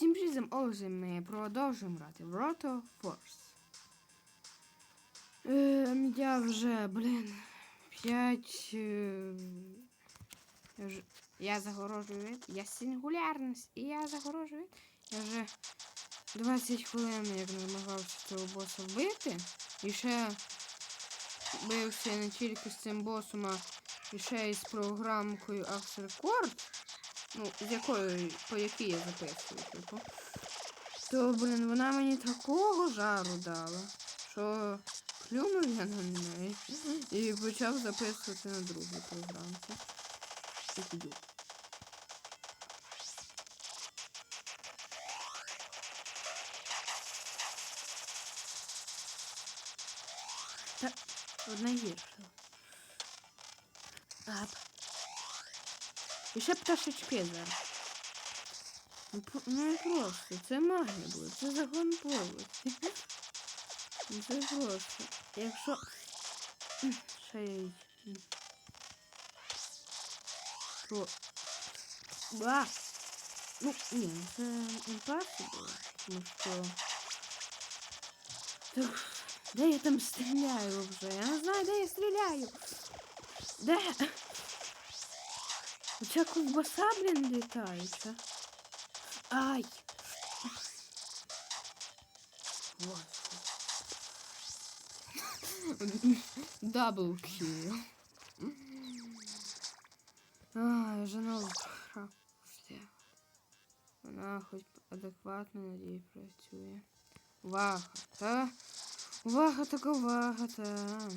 Всім привіт, Олзі, ми продовжуємо грати в Roto Force. Ем, я вже, блін, 5... Е, я, загорожую я сингулярність, і я загорожую. Я вже 20 хвилин, як намагався цього боса вбити. І ще бився не тільки з цим босом, а і ще й з програмкою Axe Record. Ну, з якою, по якій я записую, типу. То, блін, вона мені такого жару дала, що плюнув я на неї і почав записувати на другій програмці. Та одна гірша. Ще пташечки зараз. Ну, Ну просто, це магія буде, це закон поводці. Ну, Це просто. Якщо. М, Ще й. Про. Ба! Ну, ні, ну, це impossible, тому що. Так, де я там стріляю вже? Я не знаю, де я стріляю. Де? Оця ковбаса, блін, літається. Ай! Дабл кіл. Ай, жена гра. Все. Вона хоч адекватно надій працює. Увага, та? Увага, так увага, та.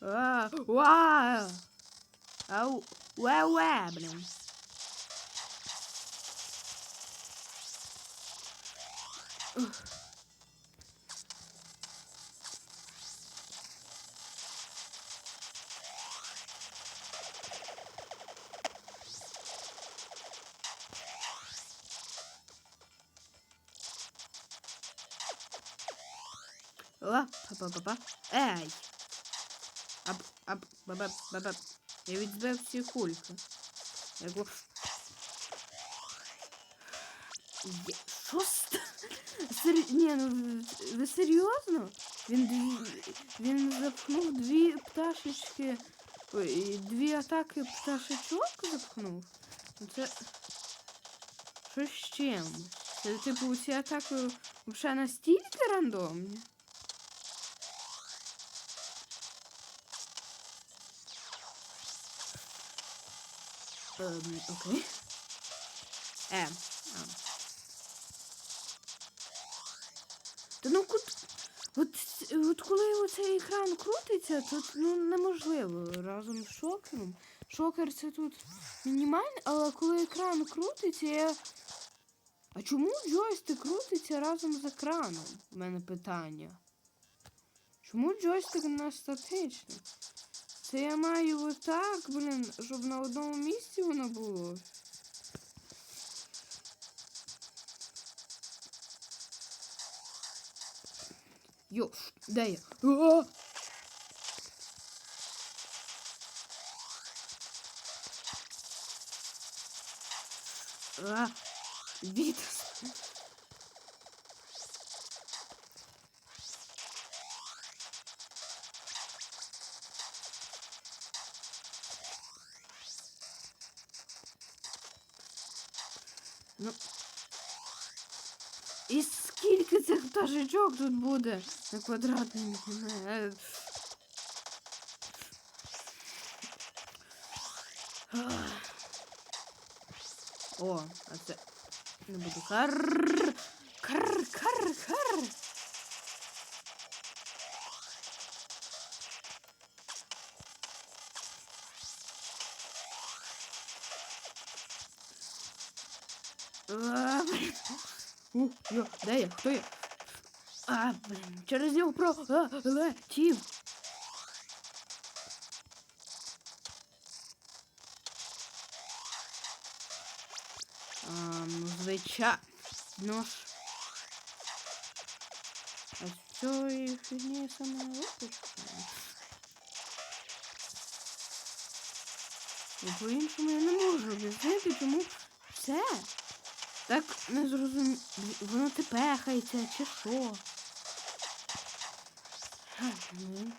А, уа! Ау, уа, уа, блин. Ух. О, па-па-па-па. Ей! Ап, ап, бабап, бабап. Я відбив всі кульки. Яку... Є- Що ст... Сер... Ні, ну ви серйозно? Він дві... Він запхнув дві пташечки. Ой, дві атаки пташечок запхнув? Ну Це... Що з чим? Це типу ці атаки взагалі настільки рандомні? Ем, окей. Е. А. Та ну кут. От, от коли оцей екран крутиться, то ну, неможливо разом з шокером. Шокер це тут мінімальний, але коли екран крутиться, я. А чому джойстик крутиться разом з екраном? У мене питання. Чому джойстик не статичний? Це я маю отак, блін, щоб на одному місці воно було. Йо, де я? О! А, Вітас. Цих тут буде на квадратний? О, а це не буду кар. Кар, кар, кар. А, блін. У, йо, де я? Хто я? А, блін, через нього про а, летів. А, ну, звичайно ж. Ось цієї фігні саме випущено. Бо по-іншому я не можу об'яснити, чому це так не зрозуміло. Воно тепехається чи що. Ай, ну.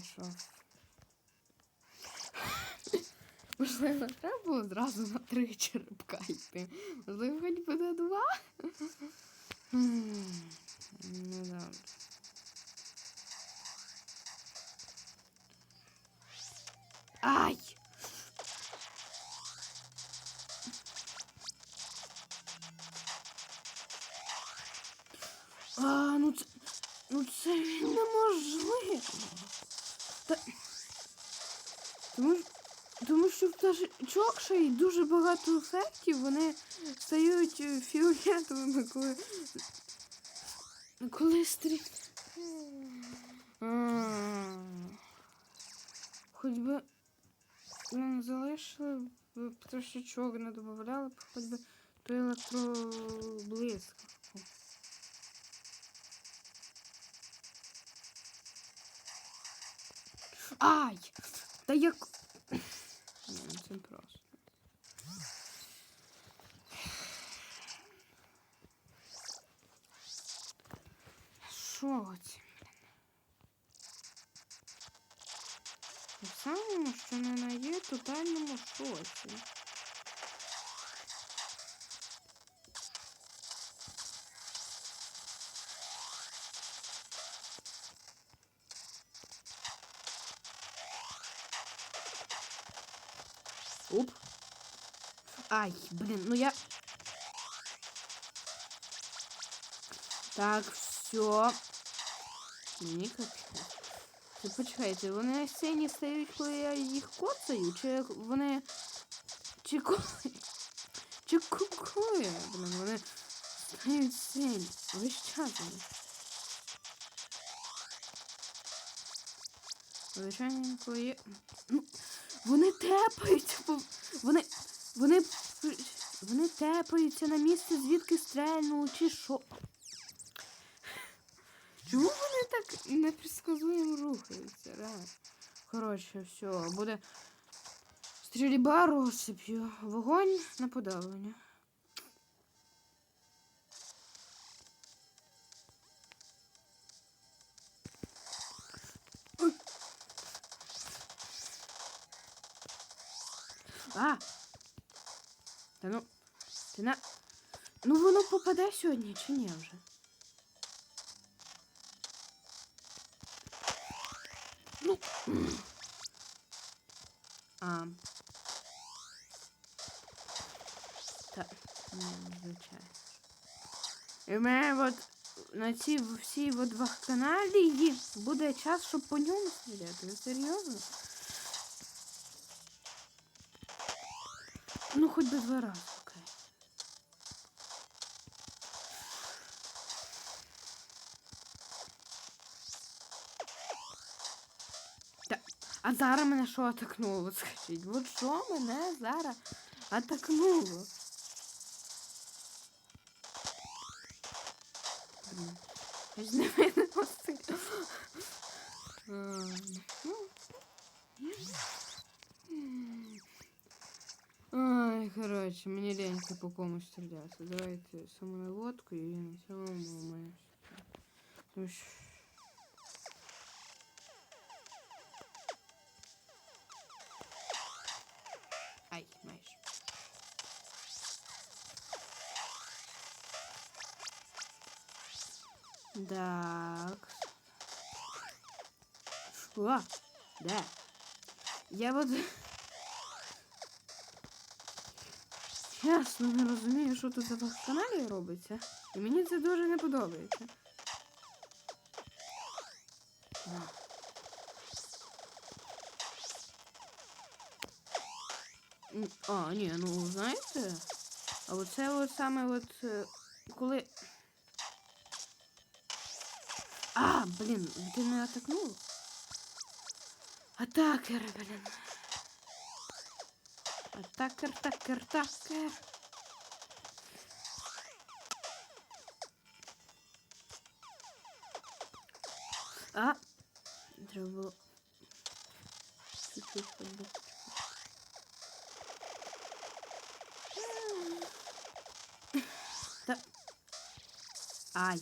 Фази. Можливо, треба було зразу на три черепка йти. Можливо, хоч би на два. Ну добре. Ай! А, ну це. Ну це неможливо. Та... Тому, тому що в пташечок ще й дуже багато ефектів, вони стають е, фіолетовими, коли. Коли стрі. Хоч би не залишили б пташечок, не додавали б хоч би той електроблиск. Ай! Та як. Це просто. Що це? В самому, що не на є тотальному шоці. Оп. Ай, блин, ну я... Так, все. Капець. Ти почекайте, вони сцені стають, коли я їх коцаю, чи вони. Чи коли. Чи кукує? Блин, вони стають час. Звичайно, коли є. Ну, вони тепаються, вони. Вони. Вони тепаються на місце, звідки стрельнули, чи що. Чому вони так непредсказуємо рухаються, реально? Коротше, все, буде стрільба розсип'ю. Вогонь на подавлення. Ти на. Ну воно попаде сьогодні чи ні вже? Ну. А. Так, ну, звичайно. І в мене от на цій всій от каналі є буде час, щоб по ньому стріляти. Ви серйозно? Ну, хоч би два рази, а зараз мене що атакнуло? Скажіть, от що мене зараз атакнуло? Блін, Я ж не виносила. А, ну. Ай, коротше, мені лінька по комусь стрілятися. Давайте саму наводку і на цьому ми. Так. О, де? Я от... Чесно, не розумію, що тут за каналі робиться. І мені це дуже не подобається. А, ні, ну знаєте, а оце от саме от е, коли. А, блін, ти не атакнув? Атакер, блін. Атакер, такер, такер. А, треба було чуть-чуть подбити. Та... Ай.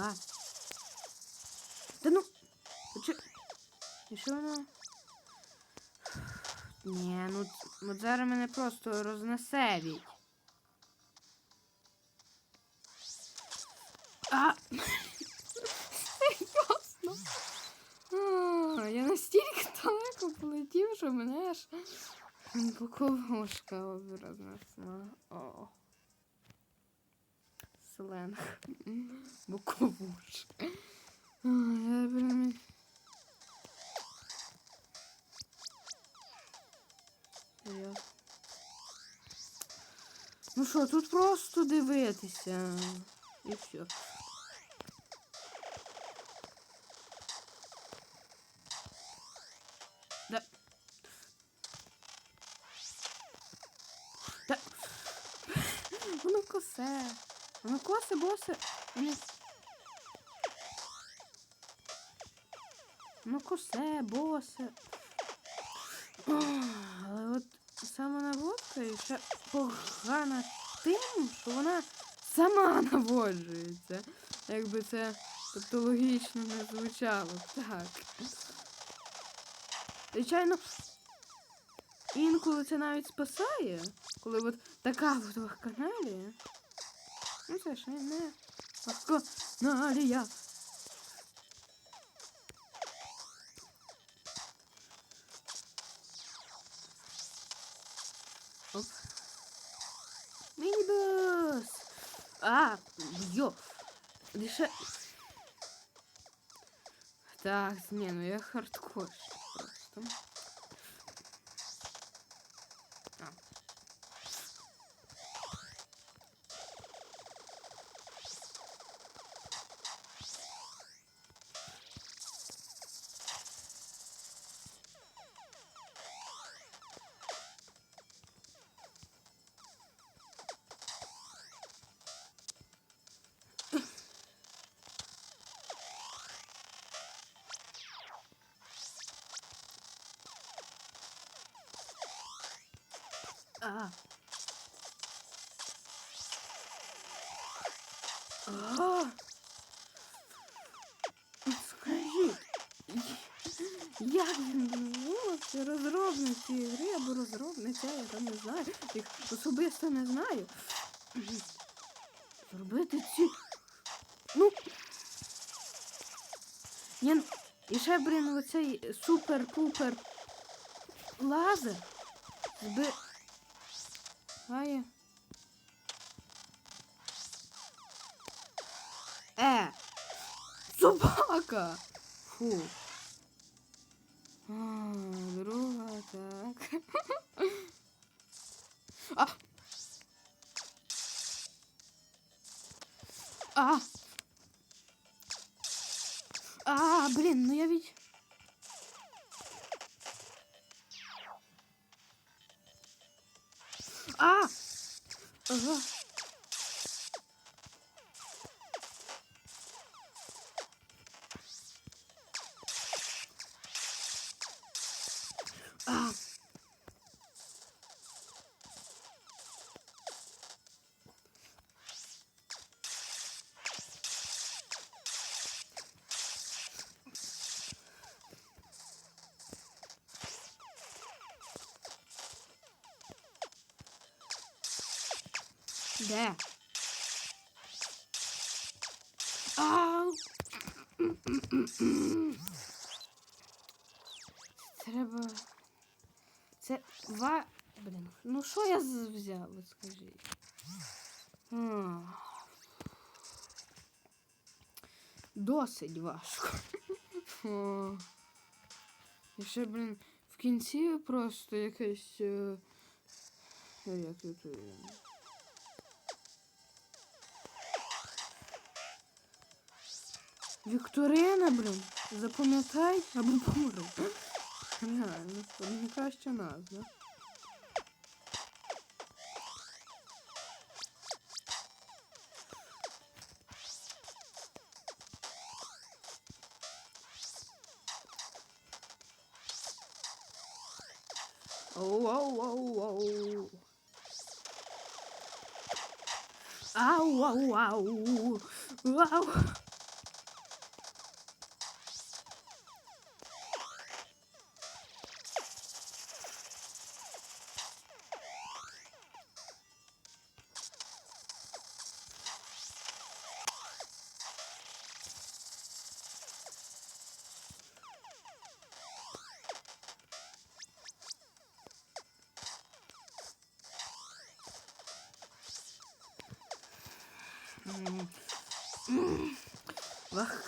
А. Да ну. Чи... І що воно? Ні, ну от зараз мене просто рознесе від. А! Я настільки далеко полетів, що мене аж боковушка рознесла. О. Сленг. Я Ну що, тут просто дивитися. І все. Да. Да. Воно косе. Косе, босе. Воно... Воно косе, босе. Але от сама наводка і ще погана тим, що вона сама наводжується. Якби це тобто логічно не звучало. Так. Звичайно, інколи це навіть спасає, коли от така от вакханалія. Ну це ж не вакханалія. Оп. Мінібус! А, йо! Лише... Так, не, ну я хардкор просто. А. А. Скажіть, як він домовився розробник цієї гри або розробниця, я там не знаю, їх особисто не знаю. Зробити ці. Ну. Ні, і ще, блін, оцей супер-пупер лазер. Зби... Гає. Е! Собака! Фу. А, друга, так. А! А! А, блін, ну я ведь... А! Ага. Це ва. Блін, ну що я взяв, от скажіть? Досить важко. О. І ще, блін, в кінці просто якесь. е, Як тут. е, Вікторина, блін, запам'ятай або помри. não bunu kaçacaksın ağzına. Oh, oh, oh, oh. Au, au, au. Au.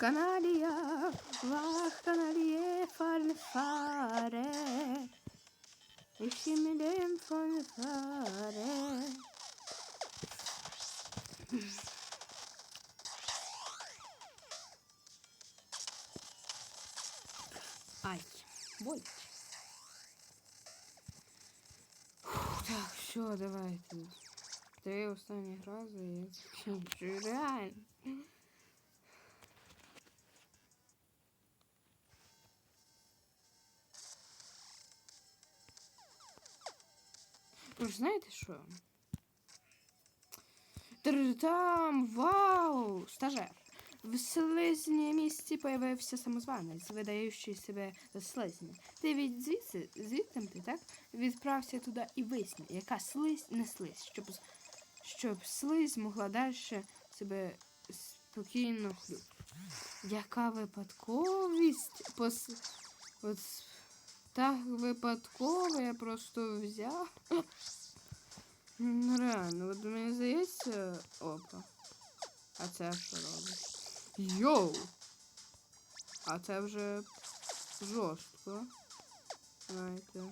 Vach Canaria, vach Canarie farne fare. Ich mir dem von fare. Ай, болить. Фух, Так, все, давайте. Три останні рази і я закінчую. Реально. Ви ж знаєте що? Там, вау! Стажер. В слизній місці появився самозванець, видаючий себе за слизня. Ти від звідси, звідти ти, так? Відправся туди і висні, яка слизь не слизь, щоб, щоб слизь могла далі себе спокійно хлюпати. Яка випадковість? Пос... От... Так випадково я просто взяв. Ну реально, от мені здається. Опа. А це що робить? Йоу! А це вже жорстко. Знаєте.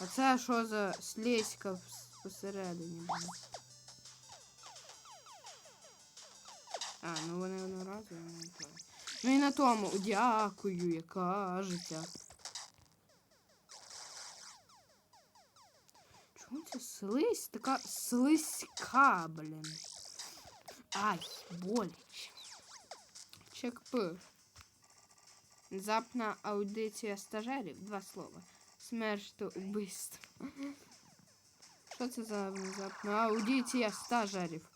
А це що за слизька в- посередині? А, ну вони одноразові, не знаю. Ну і на тому. Дякую, яка життя. Чому ця слизь така слизька, блін? Ай, боляче. Чек П. Внезапна аудиція стажерів. Два слова. Смерть та убийство. Що це за внезапна аудиція стажерів?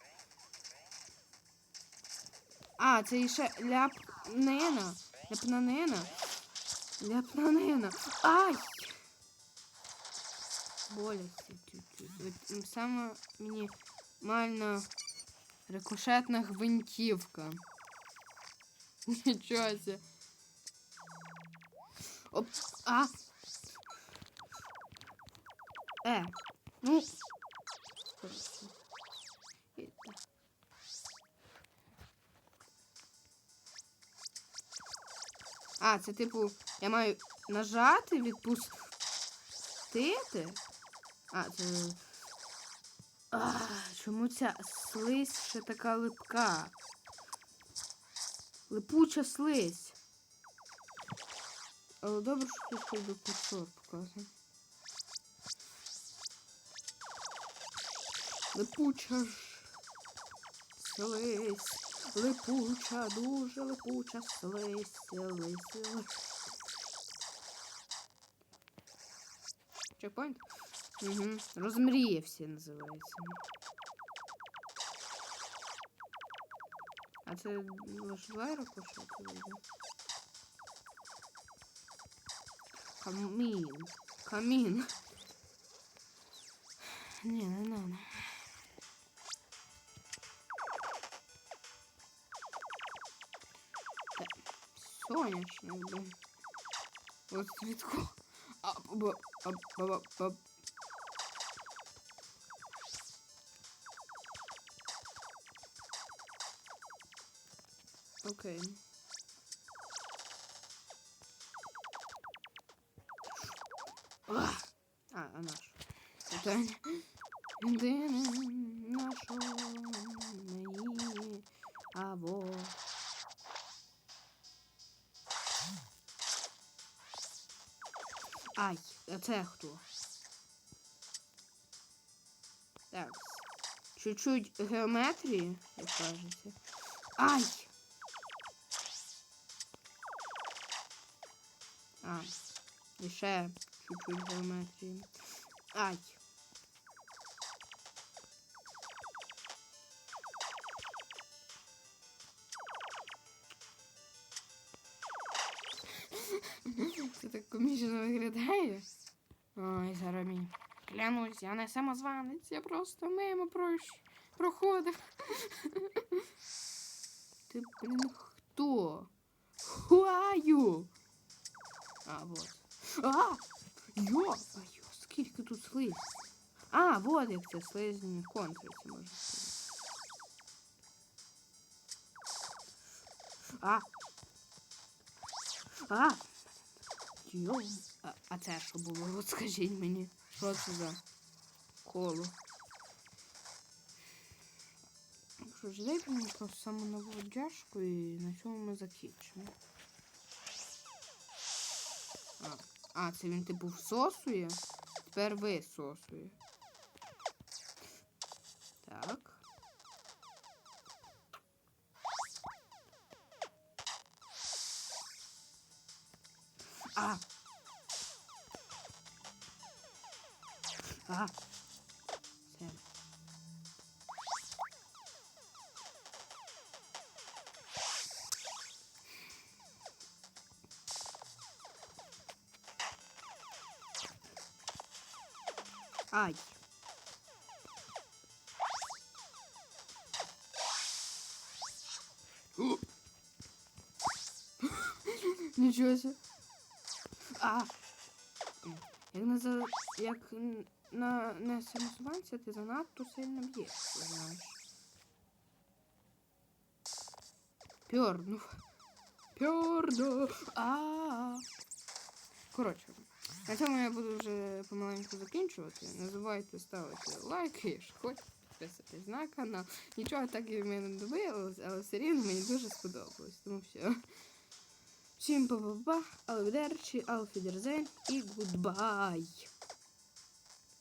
А, це іще ляпнина. Ляпнанина. Ляпнанина. Ай! Боляче чуть-чуть. Саме мінімальна рикошетна гвинтівка. Нічого себе. Оп, а! Е, ну. А, це типу, я маю нажати, відпустити. А, це. А, чому ця слизь ще така липка? Липуча слизь. Але добре, що тут би кусок показує. Липуча ж слизь. Липуча, дуже липуча слизь, слизь, слизь. Чекпоінт? Угу. Розмріявся називається. А це лише в аерокоші буде? Камін. Камін. Не, не надо. Сонячний, блин. От свідку. А, баба, баба, баба Окей. А, а наш. Питання. Єдине нашого мені або. Ай, а це хто? Так. Чуть-чуть геометрії, як кажете. Ай! Ще чуть-чуть геометрії. Ай. Це так комічно виглядає. Ой, зараз мені. Клянусь, я не самозванець, я просто мимо пройш... проходив. Ти, блін, хто? Хуаю! А, вот. А! Йо! Скільки тут слиз? А, вот як це слизні контриці, можна сказати. А! А! Йо! А, а це що було? От скажіть мені, що це за коло? Що ж, дайте мені просто саму нову джашку і на цьому ми закінчимо. А, а, це він типу всосує? Тепер висосує. Нічого себе. А. Як на за... як на не самосуванця, ти занадто сильно б'єш, знаєш. Пьорнув. Пьорно. А. Коротше, на цьому я буду вже помаленьку закінчувати. Не забувайте ставити лайки, хоч підписатись на канал. Нічого так і в мене не добилось, але все рівно мені дуже сподобалось. Тому все. Всім па-па-па, алвідерчі, алфідерзейн і гудбай!